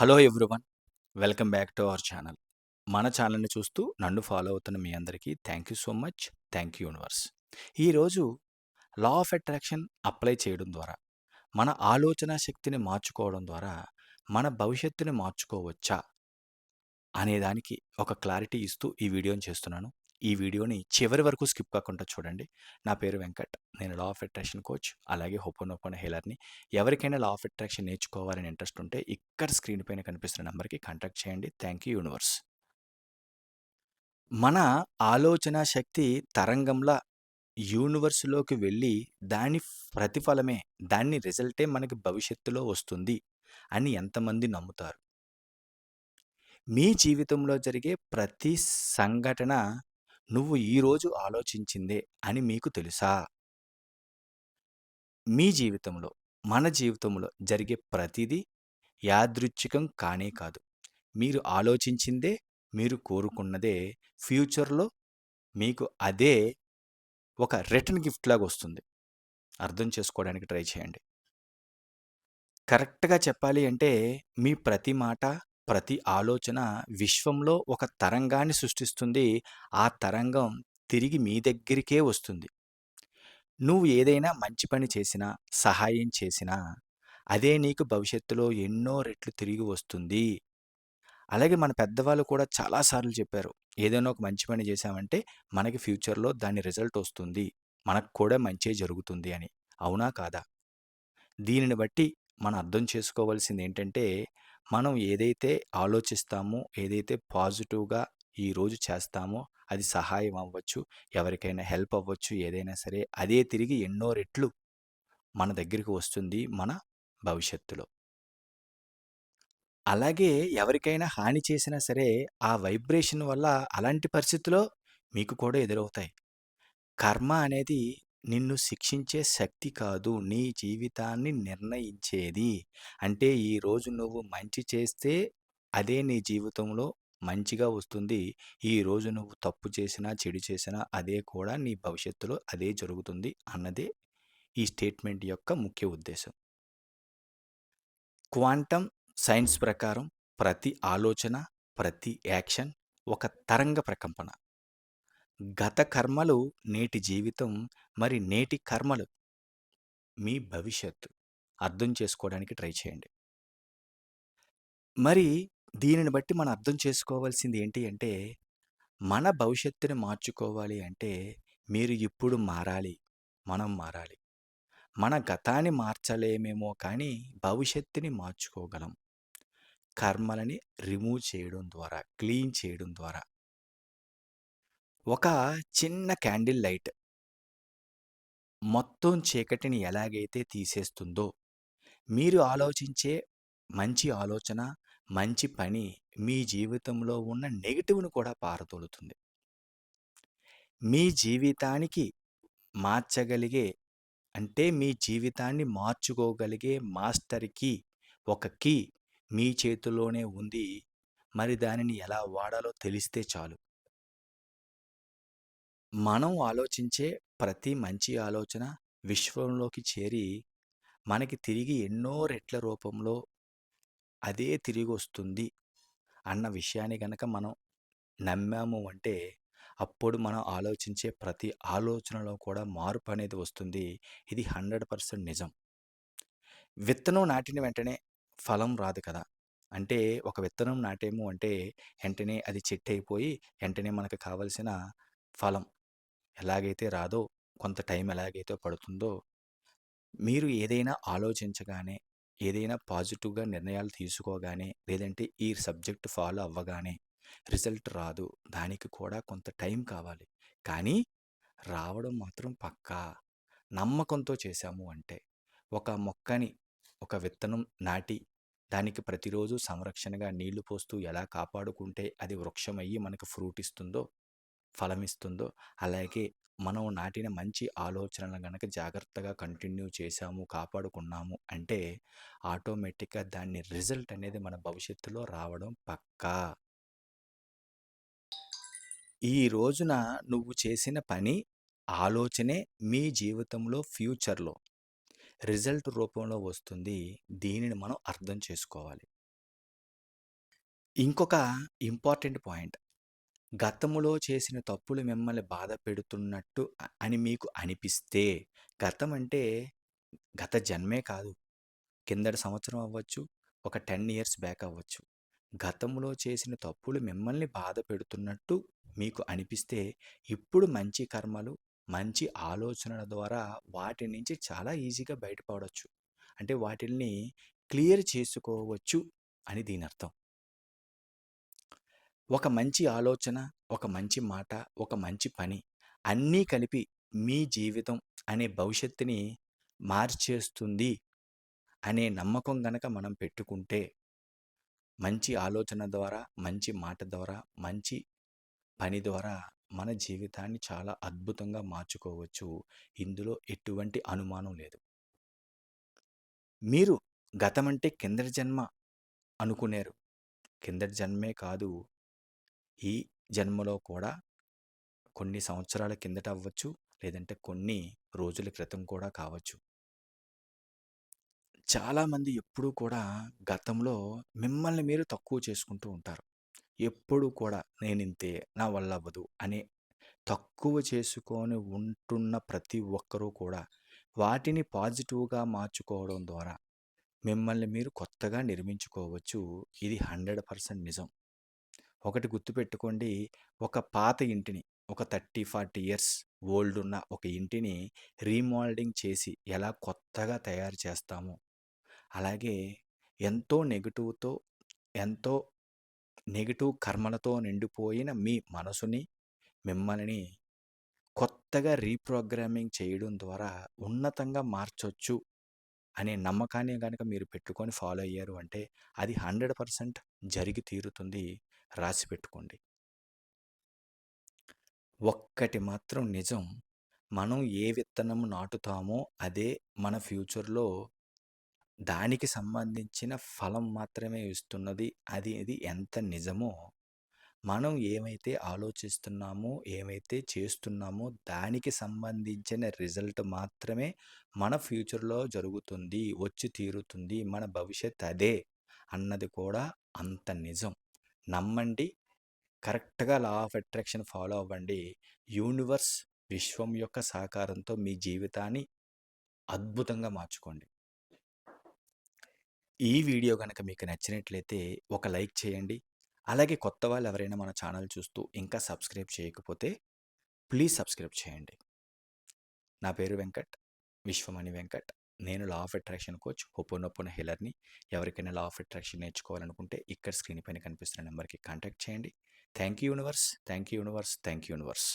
Hello everyone welcome back to our channel. మన ఛానల్ని చూస్తూ నన్ను ఫాలో అవుతున్న మీ అందరికీ thank you so much thank you universe. ఈరోజు లా ఆఫ్ అట్రాక్షన్ అప్లై చేయడం ద్వారా మన ఆలోచన శక్తిని మార్చుకోవడం ద్వారా మన భవిష్యత్తుని మార్చుకోవచ్చా అనేదానికి ఒక క్లారిటీ ఇస్తూ ఈ వీడియోని చేస్తున్నాను. ఈ వీడియోని చివరి వరకు స్కిప్ కాకుండా చూడండి. నా పేరు వెంకట్. నేను లా ఆఫ్ అట్రాక్షన్ కోచ్ అలాగే హోపోనోపోన హేలర్ని ఎవరికైనా లా ఆఫ్ అట్రాక్షన్ నేర్చుకోవాలని ఇంట్రెస్ట్ ఉంటే ఇక్కడ స్క్రీన్ పైన కనిపిస్తున్న నెంబర్కి కాంటాక్ట్ చేయండి. థ్యాంక్ యూ యూనివర్స్ మన ఆలోచన శక్తి తరంగంలా యూనివర్స్లోకి వెళ్ళి దాని ప్రతిఫలమే దాని రిజల్టే మనకి భవిష్యత్తులో వస్తుంది అని ఎంతమంది నమ్ముతారు. మీ జీవితంలో జరిగే ప్రతి సంఘటన నువ్వు ఈరోజు ఆలోచించిందే అని మీకు తెలుసా? మీ జీవితంలో మన జీవితంలో జరిగే ప్రతిదీ యాదృచ్ఛికం కానే కాదు. మీరు ఆలోచించిందే మీరు కోరుకున్నదే ఫ్యూచర్లో మీకు అదే ఒక రిటర్న్ గిఫ్ట్ లాగా వస్తుంది. అర్థం చేసుకోవడానికి ట్రై చేయండి. కరెక్ట్గా చెప్పాలి అంటే మీ ప్రతి మాట ప్రతి ఆలోచన విశ్వంలో ఒక తరంగాన్ని సృష్టిస్తుంది. ఆ తరంగం తిరిగి మీ దగ్గరికే వస్తుంది. నువ్వు ఏదైనా మంచి పని చేసినా సహాయం చేసినా అదే నీకు భవిష్యత్తులో ఎన్నో రెట్లు తిరిగి వస్తుంది. అలాగే మన పెద్దవాళ్ళు కూడా చాలాసార్లు చెప్పారు ఏదైనా ఒక మంచి పని చేశామంటే మనకి ఫ్యూచర్లో దాని రిజల్ట్ వస్తుంది మనకు కూడా మంచే జరుగుతుంది అని. అవునా కాదా? దీనిని బట్టి మనం అర్థం చేసుకోవాల్సింది ఏంటంటే మనం ఏదైతే ఆలోచిస్తామో ఏదైతే పాజిటివ్గా ఈరోజు చేస్తామో అది సహాయం అవ్వచ్చు. ఎవరికైనా హెల్ప్ అవ్వచ్చు ఏదైనా సరే. అదే తిరిగి ఎన్నో రెట్లు మన దగ్గరికి వస్తుంది మన భవిష్యత్తులో. అలాగే ఎవరికైనా హాని చేసినా సరే ఆ వైబ్రేషన్ వల్ల అలాంటి పరిస్థితుల్లో మీకు కూడా ఎదురవుతాయి. కర్మ అనేది నిన్ను శిక్షించే శక్తి కాదు. నీ జీవితాన్ని నిర్ణయించేది. అంటే ఈరోజు నువ్వు మంచి చేస్తే అదే నీ జీవితంలో మంచిగా వస్తుంది. ఈరోజు నువ్వు తప్పు చేసినా చెడు చేసినా అదే కూడా నీ భవిష్యత్తులో అదే జరుగుతుంది అన్నదే ఈ స్టేట్మెంట్ యొక్క ముఖ్య ఉద్దేశం. క్వాంటమ్ సైన్స్ ప్రకారం ప్రతి ఆలోచన ప్రతి యాక్షన్ ఒక తరంగ ప్రకంపన. గత కర్మలు నేటి జీవితం మరి నేటి కర్మలు మీ భవిష్యత్తు అర్థం చేసుకోవడానికి ట్రై చేయండి. మరి దీనిని బట్టి మనం అర్థం చేసుకోవాల్సింది ఏంటి అంటే మన భవిష్యత్తుని మార్చుకోవాలి అంటే మీరు ఇప్పుడు మారాలి మనం మారాలి. మన గతాన్ని మార్చలేమేమో కానీ భవిష్యత్తుని మార్చుకోగలం. కర్మలని రిమూవ్ చేయడం ద్వారా క్లీన్ చేయడం ద్వారా. ఒక చిన్న క్యాండిల్ లైట్ మొత్తం చీకటిని ఎలాగైతే తీసేస్తుందో మీరు ఆలోచించే మంచి ఆలోచన మంచి పని మీ జీవితంలో ఉన్న నెగిటివ్ను కూడా పారదోలుతుంది మీ జీవితానికి మార్చగలిగే అంటే మీ జీవితాన్ని మార్చుకోగలిగే మాస్టర్ కీ ఒక కీ మీ చేతిలోనే ఉంది. మరి దానిని ఎలా వాడాలో తెలిస్తే చాలు. మనం ఆలోచించే ప్రతి మంచి ఆలోచన విశ్వంలోకి చేరి మనకి తిరిగి ఎన్నో రెట్ల రూపంలో అదే తిరిగి వస్తుంది అన్న విషయాన్ని గనక మనం నమ్మాము అంటే అప్పుడు మనం ఆలోచించే ప్రతి ఆలోచనలో కూడా మార్పు అనేది వస్తుంది. ఇది హండ్రెడ్ పర్సెంట్ నిజం. విత్తనం నాటిన వెంటనే ఫలం రాదు కదా! అంటే ఒక విత్తనం నాటేము అంటే వెంటనే అది చెట్టు అయిపోయి వెంటనే మనకు కావలసిన ఫలం ఎలాగైతే రాదో కొంత టైం ఎలాగైతే పడుతుందో మీరు ఏదైనా ఆలోచించగానే ఏదైనా పాజిటివ్గా నిర్ణయాలు తీసుకోగానే లేదంటే ఈ సబ్జెక్ట్ ఫాలో అవ్వగానే రిజల్ట్ రాదు. దానికి కూడా కొంత టైం కావాలి. కానీ రావడం మాత్రం పక్కా. నమ్మకంతో చేశాము అంటే ఒక మొక్కని ఒక విత్తనం నాటి దానికి ప్రతిరోజు సంరక్షణగా నీళ్ళు పోస్తూ ఎలా కాపాడుకుంటే అది వృక్షమయ్యి మనకు ఫ్రూట్ ఇస్తుందో ఫలమిస్తుందో అలాగే మనం నాటిన మంచి ఆలోచనలు కనుక జాగ్రత్తగా కంటిన్యూ చేశాము కాపాడుకున్నాము అంటే ఆటోమేటిక్గా దాన్ని రిజల్ట్ అనేది మన భవిష్యత్తులో రావడం పక్కా. ఈ రోజున నువ్వు చేసిన పని ఆలోచనే మీ జీవితంలో ఫ్యూచర్లో రిజల్ట్ రూపంలో వస్తుంది. దీనిని మనం అర్థం చేసుకోవాలి. ఇంకొక ఇంపార్టెంట్ పాయింట్. గతములో చేసిన తప్పులు మిమ్మల్ని బాధ పెడుతున్నట్టు అని మీకు అనిపిస్తే, గతం అంటే గత జన్మే కాదు. కిందటి సంవత్సరం అవ్వచ్చు, ఒక 10 ఇయర్స్ బ్యాక్ అవ్వచ్చు. గతంలో చేసిన తప్పులు మిమ్మల్ని బాధ పెడుతున్నట్టు మీకు అనిపిస్తే, ఇప్పుడు మంచి కర్మలు, మంచి ఆలోచనల ద్వారా వాటి నుంచి చాలా ఈజీగా బయటపడవచ్చు అంటే వాటిల్ని క్లియర్ చేసుకోవచ్చు అని దీని అర్థం ఒక మంచి ఆలోచన, ఒక మంచి మాట, ఒక మంచి పని అన్నీ కలిపి మీ జీవితం అనే భవిష్యత్తుని మార్చేస్తుంది అనే నమ్మకం గనక మనం పెట్టుకుంటే, మంచి ఆలోచన ద్వారా, మంచి మాట ద్వారా, మంచి పని ద్వారా మన జీవితాన్ని చాలా అద్భుతంగా మార్చుకోవచ్చు. ఇందులో ఎటువంటి అనుమానం లేదు. మీరు గతమంటే కిందటి జన్మ అనుకునేరు. కిందటి జన్మే కాదు, ఈ జన్మలో కూడా కొన్ని సంవత్సరాల కిందట అవ్వచ్చు, లేదంటే కొన్ని రోజుల క్రితం కూడా కావచ్చు. చాలామంది ఎప్పుడూ కూడా గతంలో మిమ్మల్ని మీరు తక్కువ చేసుకుంటూ ఉంటారు. ఎప్పుడూ కూడా నేను ఇంతే నా వల్ల అవ్వదు అనే తక్కువ చేసుకొని ఉంటున్న ప్రతి ఒక్కరూ కూడా వాటిని పాజిటివ్‌గా మార్చుకోవడం ద్వారా మిమ్మల్ని మీరు కొత్తగా నిర్మించుకోవచ్చు. ఇది 100% నిజం. ఒకటి గుర్తుపెట్టుకోండి. ఒక పాత ఇంటిని ఒక 30, 40 ఇయర్స్ ఓల్డ్ ఉన్న ఒక ఇంటిని రీమోల్డింగ్ చేసి ఎలా కొత్తగా తయారు చేస్తామో, అలాగే ఎంతో నెగిటివ్తో ఎంతో నెగిటివ్ కర్మలతో నిండిపోయిన మీ మనసుని, మిమ్మల్ని కొత్తగా రీప్రోగ్రామింగ్ చేయడం ద్వారా ఉన్నతంగా మార్చొచ్చు అనే నమ్మకాన్ని కనుక మీరు పెట్టుకొని ఫాలో అయ్యారు అంటే, అది 100% జరిగి తీరుతుంది. రాసిపెట్టుకోండి. ఒక్కటి మాత్రం నిజం. మనం ఏ విత్తనం నాటుతామో అదే మన ఫ్యూచర్‌లో దానికి సంబంధించిన ఫలం మాత్రమే ఇస్తున్నది. అది ఇది ఎంత నిజమో, మనం ఏమైతే ఆలోచిస్తున్నామో, ఏమైతే చేస్తున్నామో దానికి సంబంధించిన రిజల్ట్ మాత్రమే మన ఫ్యూచర్‌లో జరుగుతుంది, వచ్చి తీరుతుంది. మన భవిష్యత్ అదే అన్నది కూడా అంత నిజం. నమ్మండి. కరెక్ట్‌గా లా ఆఫ్ అట్రాక్షన్ ఫాలో అవ్వండి. యూనివర్స్, విశ్వం యొక్క సహకారంతో మీ జీవితాన్ని అద్భుతంగా మార్చుకోండి. ఈ వీడియో కనుక మీకు నచ్చినట్లయితే ఒక లైక్ చేయండి. అలాగే కొత్త వాళ్ళు ఎవరైనా మన ఛానల్ చూస్తూ ఇంకా సబ్స్క్రైబ్ చేయకపోతే ప్లీజ్ సబ్స్క్రైబ్ చేయండి. నా పేరు వెంకట్. విశ్వమణి వెంకట్. నేను లా ఆఫ్ అట్రాక్షన్ కోచ్, హోపోనోపోనో హెలర్ని ఎవరికైనా లా ఆఫ్ అట్రాక్షన్ నేర్చుకోవాలనుకుంటే ఇక్కడ స్క్రీన్ పైన కనిపిస్తున్న నెంబర్కి కాంటాక్ట్ చేయండి. Thank you universe. Thank you universe. Thank you universe.